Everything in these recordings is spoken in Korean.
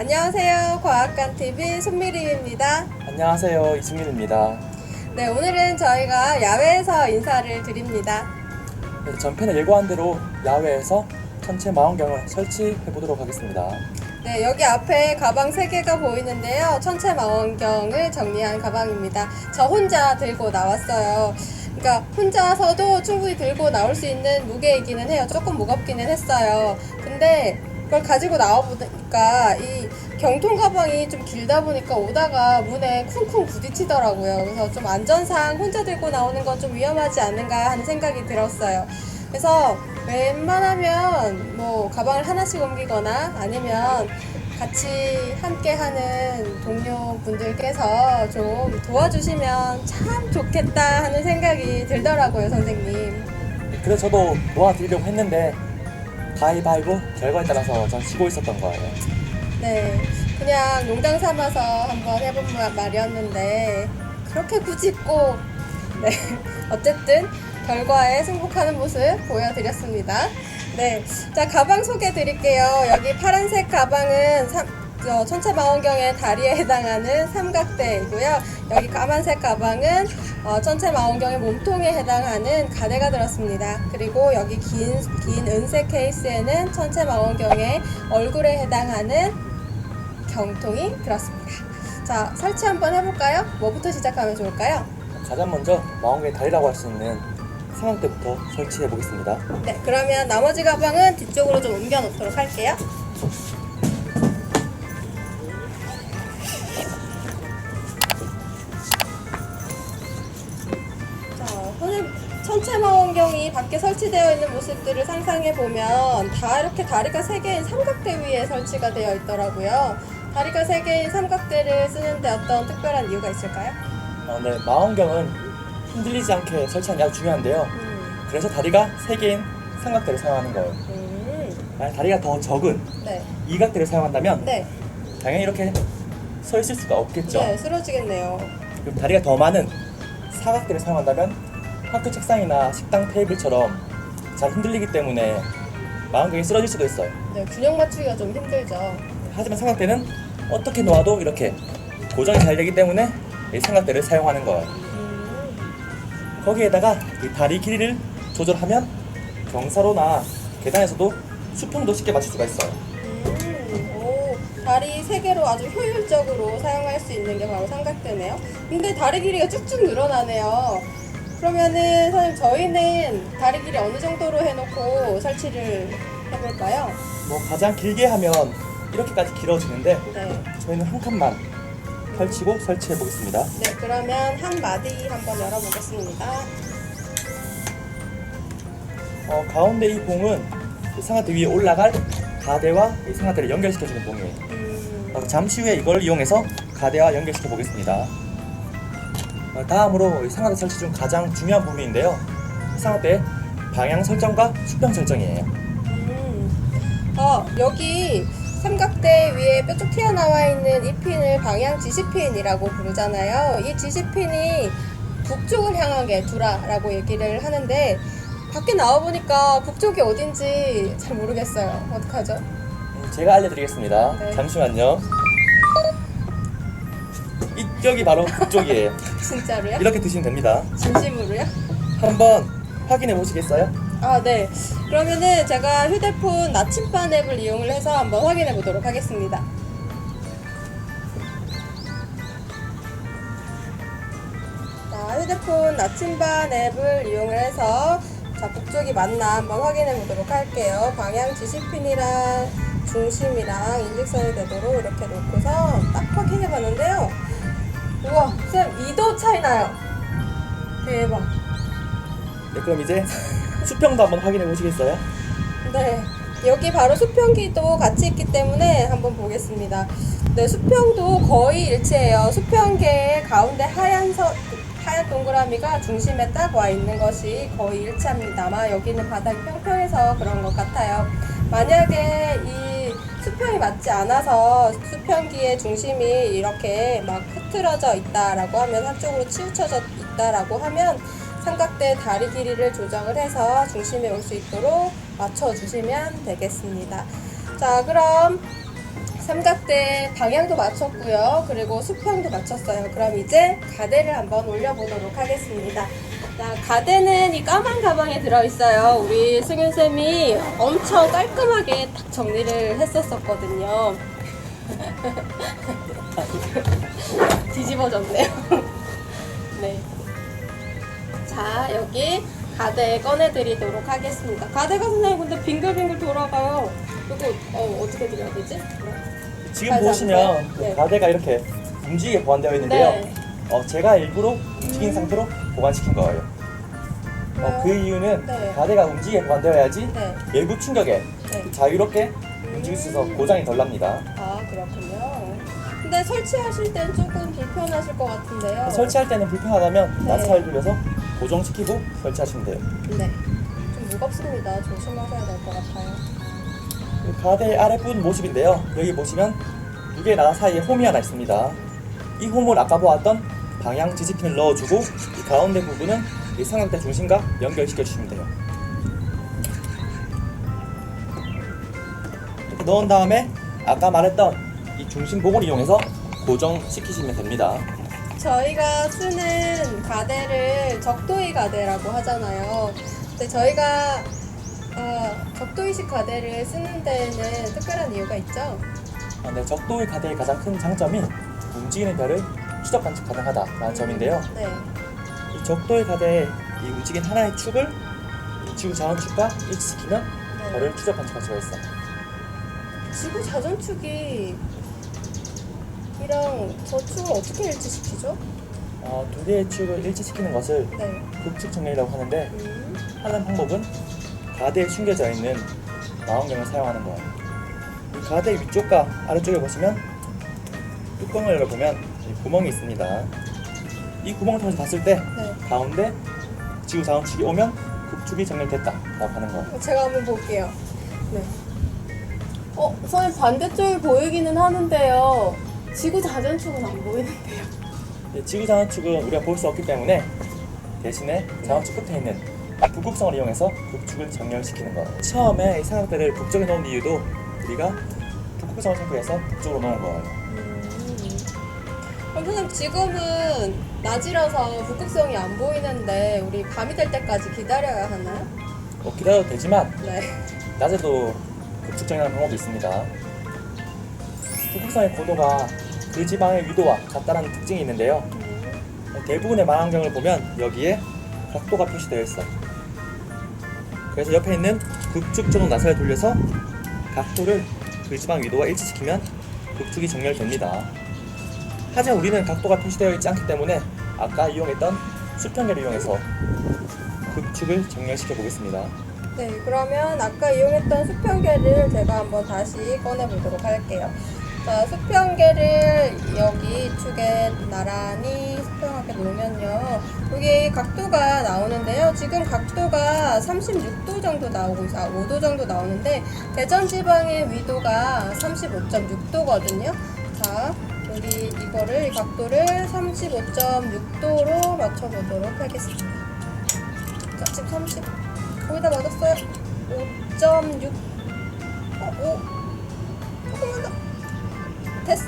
안녕하세요. 과학관 TV 손미림입니다. 안녕하세요 이승민입니다. 네, 오늘은 저희가 야외에서 인사를 드립니다. 네, 전편에 예고한 대로 야외에서 천체 망원경을 설치해 보도록 하겠습니다. 네, 여기 앞에 가방 3개가 보이는데요. 천체 망원경을 정리한 가방입니다. 저 혼자 들고 나왔어요. 그러니까 혼자서도 충분히 들고 나올 수 있는 무게이기는 해요. 조금 무겁기는 했어요. 근데 그걸 가지고 나와 보니까 이 경통 가방이 좀 길다 보니까 오다가 문에 쿵쿵 부딪히더라고요. 그래서 좀 안전상 혼자 들고 나오는 건 좀 위험하지 않은가 하는 생각이 들었어요. 그래서 웬만하면 뭐 가방을 하나씩 옮기거나 아니면 같이 함께 하는 동료분들께서 좀 도와주시면 참 좋겠다 하는 생각이 들더라고요, 선생님. 네, 그래서 저도 도와드리려고 했는데 가위바위보 결과에 따라서 전 지고 있었던 거예요. 네, 그냥 농담 삼아서 한번 해본 마- 말이었는데 그렇게 굳이 꼭 네, 어쨌든 결과에 승복하는 모습 보여드렸습니다. 네, 자 가방 소개 드릴게요. 여기 파란색 가방은 삼, 저 천체망원경의 다리에 해당하는 삼각대이고요. 여기 까만색 가방은 어, 천체망원경의 몸통에 해당하는 가대가 들었습니다. 그리고 여기 긴, 긴 은색 케이스에는 천체망원경의 얼굴에 해당하는 경통이 들었습니다. 자, 설치 한번 해볼까요? 뭐부터 시작하면 좋을까요? 가장 먼저 망원경의 다리라고 할 수 있는 삼각대부터 설치해 보겠습니다. 네, 그러면 나머지 가방은 뒤쪽으로 좀 옮겨 놓도록 할게요. 자, 선생님, 천체망원경이 밖에 설치되어 있는 모습들을 상상해 보면 다 이렇게 다리가 세 개인 삼각대 위에 설치가 되어 있더라고요. 다리가 세 개인 삼각대를 쓰는데 어떤 특별한 이유가 있을까요? 어, 네, 망원경은 흔들리지 않게 설치하는 게 아주 중요한데요. 음, 그래서 다리가 세 개인 삼각대를 사용하는 거예요. 음, 만약 다리가 더 적은 네, 이각대를 사용한다면 네, 당연히 이렇게 서 있을 수가 없겠죠. 네, 쓰러지겠네요. 그럼 다리가 더 많은 사각대를 사용한다면 학교 책상이나 식당 테이블처럼 잘 흔들리기 때문에 망원경이 쓰러질 수도 있어요. 네, 균형 맞추기가 좀 힘들죠. 하지만 삼각대는 어떻게 놓아도 이렇게 고정이 잘 되기 때문에 이 삼각대를 사용하는 거예요. 음, 거기에다가 이 다리 길이를 조절하면 경사로나 계단에서도 수평도 쉽게 맞출 수가 있어요. 음, 오, 다리 세 개로 아주 효율적으로 사용할 수 있는 게 바로 삼각대네요. 근데 다리 길이가 쭉쭉 늘어나네요. 그러면은 선생님 저희는 다리 길이 어느 정도로 해놓고 설치를 해볼까요? 뭐 가장 길게 하면 이렇게까지 길어지는데 네. 저희는 한 칸만 펼치고 설치해 보겠습니다. 네, 그러면 한 마디 한번 열어보겠습니다. 어, 가운데 이 봉은 이 삼각대 위에 올라갈 가대와 이 삼각대를 연결시켜주는 봉이에요. 음, 어, 잠시 후에 이걸 이용해서 가대와 연결시켜 보겠습니다. 어, 다음으로 이 상하대 설치 중 가장 중요한 부분인데요. 상하대 방향 설정과 수평 설정이에요. 음. 어, 여기 삼각대 위에 뾰족 튀어나와 있는 이 핀을 방향 지시핀이라고 부르잖아요. 이 지시핀이 북쪽을 향하게 두라라고 얘기를 하는데 밖에 나와보니까 북쪽이 어딘지 잘 모르겠어요. 어떡하죠? 음, 제가 알려드리겠습니다. 네. 잠시만요. 이쪽이 바로 북쪽이에요. 진짜로요? 이렇게 드시면 됩니다. 진심으로요? 한번 확인해 보시겠어요? 아, 네. 그러면은 제가 휴대폰 나침반 앱을 이용을 해서 한번 확인해 보도록 하겠습니다. 자, 휴대폰 나침반 앱을 이용을 해서 자, 북쪽이 맞나 한번 확인해 보도록 할게요. 방향 지시핀이랑 중심이랑 일직선이 되도록 이렇게 놓고서 딱 확인해 봤는데요. 우와, 쌤 2도 차이 나요. 대박. 네, 그럼 이제 수평도 한번 확인해 보시겠어요? 네, 여기 바로 수평기도 같이 있기 때문에 한번 보겠습니다. 네, 수평도 거의 일치해요. 수평계의 가운데 하얀 서, 하얀 동그라미가 중심에 딱 와 있는 것이 거의 일치합니다. 아마 여기는 바닥이 평평해서 그런 것 같아요. 만약에 이 수평이 맞지 않아서 수평기의 중심이 이렇게 막 흐트러져 있다라고 하면 한쪽으로 치우쳐져 있다라고 하면 삼각대 다리 길이를 조정을 해서 중심에 올 수 있도록 맞춰주시면 되겠습니다. 자, 그럼 삼각대 방향도 맞췄고요. 그리고 수평도 맞췄어요. 그럼 이제 가대를 한번 올려보도록 하겠습니다. 자, 가대는 이 까만 가방에 들어있어요. 우리 승윤쌤이 엄청 깔끔하게 딱 정리를 했었었거든요. 뒤집어졌네요. 네. 자, 여기 가대 꺼내드리도록 하겠습니다. 가대가 선생님 근데 빙글빙글 돌아가요. 이거 어, 어떻게 드려야 되지? 지금 잘 보시면 잡으세요. 네. 가대가 이렇게 움직이게 보완되어 있는데요. 네. 어, 제가 일부러 움직인 음. 상태로 보관시킨 거예요. 어, 그 이유는 네. 가대가 움직이게 보완되어야지 네. 외부 충격에 네. 자유롭게 움직일 수 있어서 고장이 덜 납니다. 아, 그렇군요. 근데 설치하실 땐 조금 불편하실 것 같은데요. 설치할 때는 불편하다면 네. 나사를 돌려서 고정시키고 설치하시면 돼요. 네. 좀 무겁습니다. 조심하셔야 될 것 같아요. 이 가대 아랫부분 모습인데요. 여기 보시면 두 개의 나사 사이에 홈이 하나 있습니다. 이 홈을 아까 보았던 방향 지지핀을 넣어주고 이 가운데 부분은 이 삼각대 중심과 연결시켜 주시면 돼요. 이렇게 넣은 다음에 아까 말했던 이 중심 복을 이용해서 고정시키시면 됩니다. 저희가 쓰는 가대를 적도이 가대라고 하잖아요. 근데 저희가 어, 적도이식 가대를 쓰는 데에는 특별한 이유가 있죠. 아, 네, 적도의 가대의 가장 큰 장점이 움직이는 별을 추적 관측 가능하다라는 점인데요. 네. 이 적도의 가대에 이 움직인 하나의 축을 이 지구 자원축과 일치시키면 네. 별을 추적 관측할 수가 있어요. 지구 자전축이 이랑 저 축을 어떻게 일치시키죠? 어, 두 개의 축을 일치시키는 것을 네. 극축 정렬이라고 하는데 음. 하는 방법은 가대에 숨겨져 있는 망원경을 사용하는 거예요. 이 가대 위쪽과 아래쪽에 보시면 뚜껑을 열어보면 이 구멍이 있습니다. 이 구멍을 통해서 봤을 때 네. 가운데 지구 자원축이 오면 극축이 정렬됐다라고 하는 거예요. 제가 한번 볼게요. 네. 어, 선생님 반대쪽이 보이기는 하는데요. 지구 자전축은 안 보이는데요. 이 지구 자원축은 우리가 볼 수 없기 때문에 대신에 자원축 끝에 있는 북극성을 이용해서 북축을 정렬시키는 거예요. 처음에 이 삼각대를 북쪽에 놓은 이유도 우리가 북극성을 생각해서 북쪽으로 놓은 거예요. 음. 그럼 선생님 지금은 낮이라서 북극성이 안 보이는데 우리 밤이 될 때까지 기다려야 하나요? 뭐 기다려도 되지만 네. 낮에도 북축 정렬하는 방법이 있습니다. 북극성의 고도가 그 지방의 위도와 같다는 특징이 있는데요. 음. 대부분의 망원경을 보면 여기에 각도가 표시되어 있어요. 그래서 옆에 있는 극축 전원 나사를 돌려서 각도를 그 지방 위도와 일치시키면 극축이 정렬됩니다. 하지만 우리는 각도가 표시되어 있지 않기 때문에 아까 이용했던 수평계를 이용해서 극축을 정렬시켜 보겠습니다. 네, 그러면 아까 이용했던 수평계를 제가 한번 다시 꺼내 보도록 할게요. 자, 수평계를 여기 축에 나란히 수평하게 놓으면요. 여기 각도가 나오는데요. 지금 각도가 36도 정도 나오고. 아, 5도 정도 나오는데 대전 지방의 위도가 35.6도거든요. 자, 여기 이거를 이 각도를 35.6도로 맞춰 보도록 하겠습니다. 자, 지금 30 거기다 맞았어요. 5.6 어, 5 조금만 더 됐어.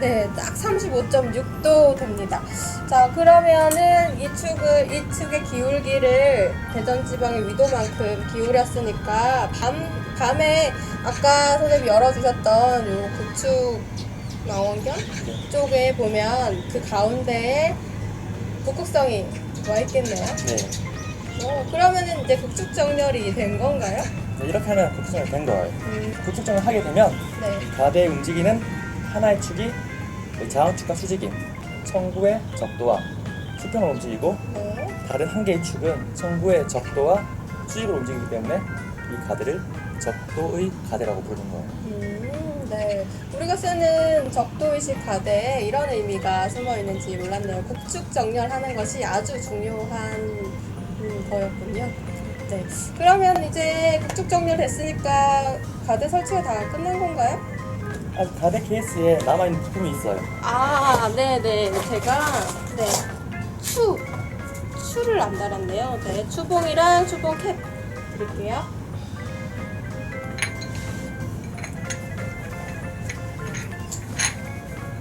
네, 딱 35.6도 됩니다. 자, 그러면은 이 축을 이 축의 기울기를 대전 지방의 위도만큼 기울였으니까 밤 밤에 아까 선생님 열어주셨던 요 극축 망원경 쪽에 보면 그 가운데에 북극성이 와 있겠네요. 네. 어, 그러면은 이제 극축 정렬이 된 건가요? 네, 이렇게 하면 정렬 된 거예요. 음, 정렬 하게 되면 네. 가대에 움직이는 하나의 축이 자원축과 수직인 청구의 적도와 수평을 움직이고 네. 다른 한 개의 축은 청구의 적도와 수직으로 움직이기 때문에 이 가대를 적도의 가대라고 부르는 거예요. 음, 네. 우리가 쓰는 적도의식 가대에 이런 의미가 숨어 있는지 몰랐네요. 극축 정렬하는 것이 아주 중요한 음, 거였군요. 네. 그러면 이제 극축 정렬 됐으니까 가대 설치가 다 끝난 건가요? 아, 가대 케이스에 남아있는 부품이 있어요. 아, 네네. 제가, 네. 추. 추를 안 달았네요. 네. 추봉이랑 추봉 캡 드릴게요.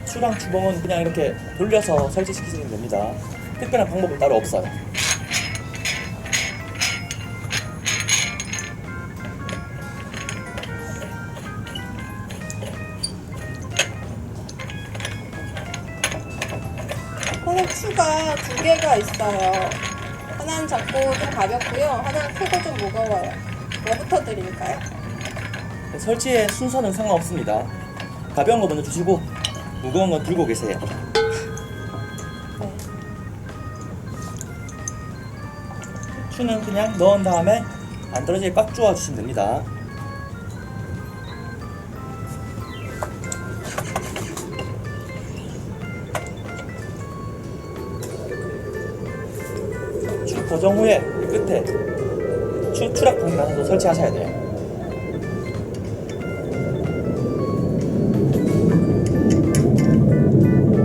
추랑 주봉은 그냥 이렇게 돌려서 설치시키시면 됩니다. 특별한 방법은 따로 없어요. 하나 추가 두 개가 있어요. 하나는 작고 좀 가볍고요. 하나는 크고 좀 무거워요. 뭐부터 드릴까요? 설치의 순서는 상관없습니다. 가벼운 거 먼저 주시고 무거운 건 들고 계세요. 네. 추는 그냥 넣은 다음에 안 떨어지게 꽉 조아 주시면 됩니다. 추 고정 후에 이 끝에 추 추락 방지나서 설치하셔야 돼요.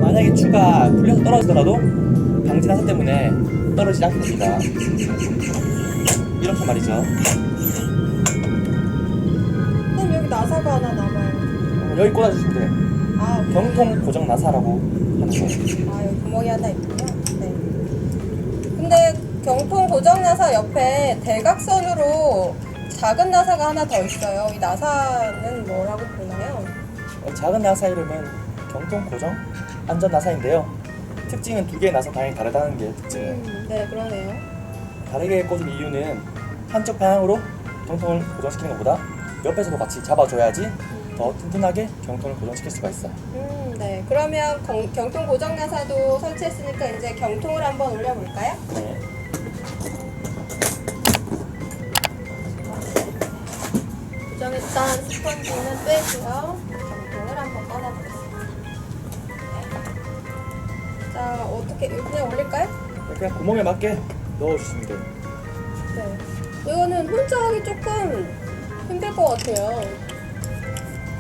만약에 추가 풀려서 떨어지더라도 방지나사 때문에 떨어지지 않게 됩니다. 이렇게 말이죠. 그럼 여기 나사가 하나 남아요. 여기 꽂아주시면 돼요. 아, 경통 고정 나사라고 하는 거예요. 아 여기 구멍이 하나 있군요. 네. 근데 경통 고정 나사 옆에 대각선으로 작은 나사가 하나 더 있어요. 이 나사는 뭐라고 부르나요? 어, 작은 나사 이름은 경통 고정 안전 나사인데요. 특징은 두 개의 나사 방향이 다르다는 게 특징이에요. 음, 네, 그러네요. 다르게 꽂은 이유는 한쪽 방향으로 경통을 고정시키는 것보다 옆에서도 같이 잡아줘야지 더 튼튼하게 경통을 고정시킬 수가 있어요. 음, 네. 그러면 경, 경통 고정 나사도 설치했으니까 이제 경통을 한번 올려볼까요? 네. 고정했던 스펀지는 빼고요. 경통을 한번 꺼내보겠습니다. 자, 어떻게 그냥 올릴까요? 그냥 구멍에 맞게 넣어주시면 돼요. 네. 이거는 혼자 하기 조금 힘들 것 같아요.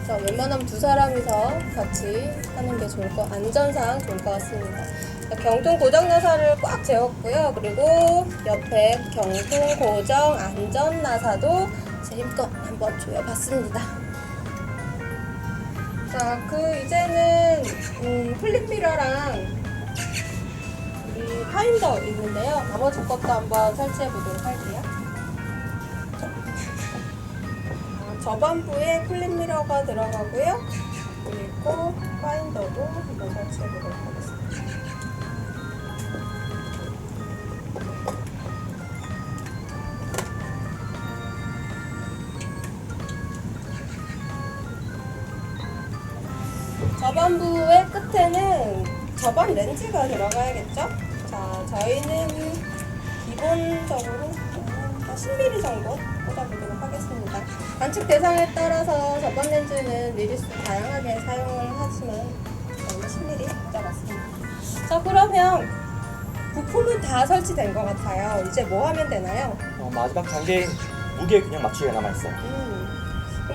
자, 웬만하면 두 사람이서 같이 하는 게 좋을 것, 안전상 좋을 것 같습니다. 자, 경통 고정 나사를 꽉 재웠고요. 그리고 옆에 경통 고정 안전 나사도 제 힘껏 한번 조여봤습니다. 자, 그 이제는 음, 플립미러랑 이 파인더 있는데요. 나머지 것도 한번 설치해 보도록 할게요. 아, 저반부에 클립미러가 들어가고요. 그리고 파인더도 한번 설치해 보도록 하겠습니다. 저반부의 끝에는 저반 렌즈가 들어가야겠죠? 자, 저희는 기본적으로 한 10mm 정도 꽂아보도록 하겠습니다. 관측 대상에 따라서 저반 렌즈는 미리수 다양하게 사용을 하지만 저희는 10mm 꽂아봤습니다. 자, 그러면 부품은 다 설치된 것 같아요. 이제 뭐 하면 되나요? 어, 마지막 단계인 무게 균형 맞추기가 남아있어요. 음,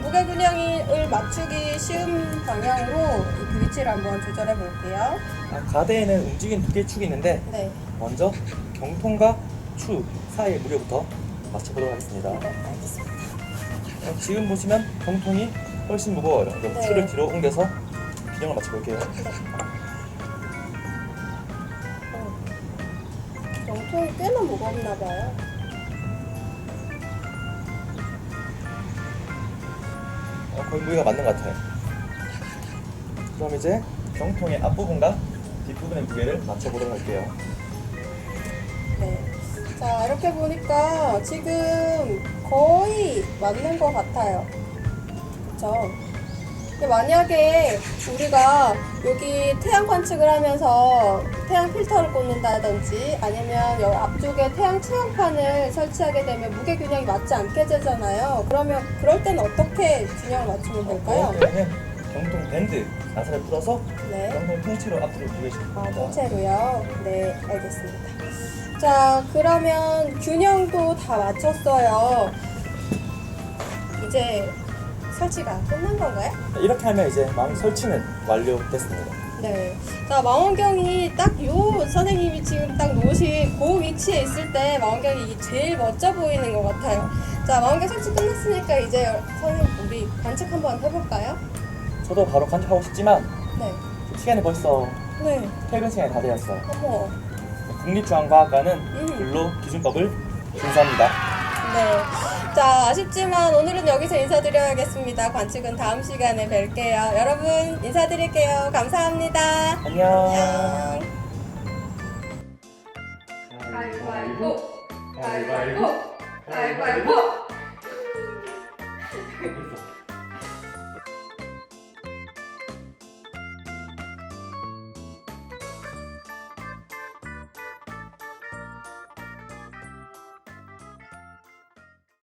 무게 균형을 맞추기 쉬운 방향으로 그 위치를 한번 조절해 볼게요. 아, 가대에는 움직이는 두 개의 축이 있는데 네, 먼저 경통과 추 사이의 무게부터 맞춰보도록 하겠습니다. 네, 알겠습니다. 어, 지금 보시면 경통이 훨씬 무거워요. 그럼 네. 추를 뒤로 옮겨서 균형을 맞춰볼게요. 영통이 꽤나 무겁나 봐요. 거의 무게가 맞는 것 같아요. 그럼 이제 경통의 앞부분과 뒷부분의 무게를 맞춰보도록 할게요. 네. 자, 이렇게 보니까 지금 거의 맞는 것 같아요. 그쵸? 근데 만약에 우리가 여기 태양 관측을 하면서 태양 필터를 꽂는다든지 아니면 여 앞쪽에 태양 체험판을 설치하게 되면 무게 균형이 맞지 않게 되잖아요. 그러면 그럴 때는 어떻게 균형을 맞추면 될까요? 그럴 때는 경통 밴드 나사를 풀어서 네. 경통 통째로 앞으로 두개씩 아, 통째로요? 네, 알겠습니다. 자, 그러면 균형도 다 맞췄어요. 이제 설치가 끝난 건가요? 이렇게 하면 이제 망 설치는 완료됐습니다. 네. 자, 망원경이 딱 요 선생님이 지금 딱 놓으신 그 위치에 있을 때 망원경이 제일 멋져 보이는 것 같아요. 자, 망원경 설치 끝났으니까 이제 선생님 우리 관측 한번 해볼까요? 저도 바로 관측하고 싶지만 네. 시간이 벌써 네. 퇴근 시간이 다 되었어요. 어머. 국립중앙과학관은 음. 근로기준법을 준수합니다. 네. 자, 아쉽지만 오늘은 여기서 인사드려야겠습니다. 관측은 다음 시간에 뵐게요. 여러분, 인사드릴게요. 감사합니다. 안녕. 안녕. 가위바위보. 가위바위보. 가위바위보. 가위바위보.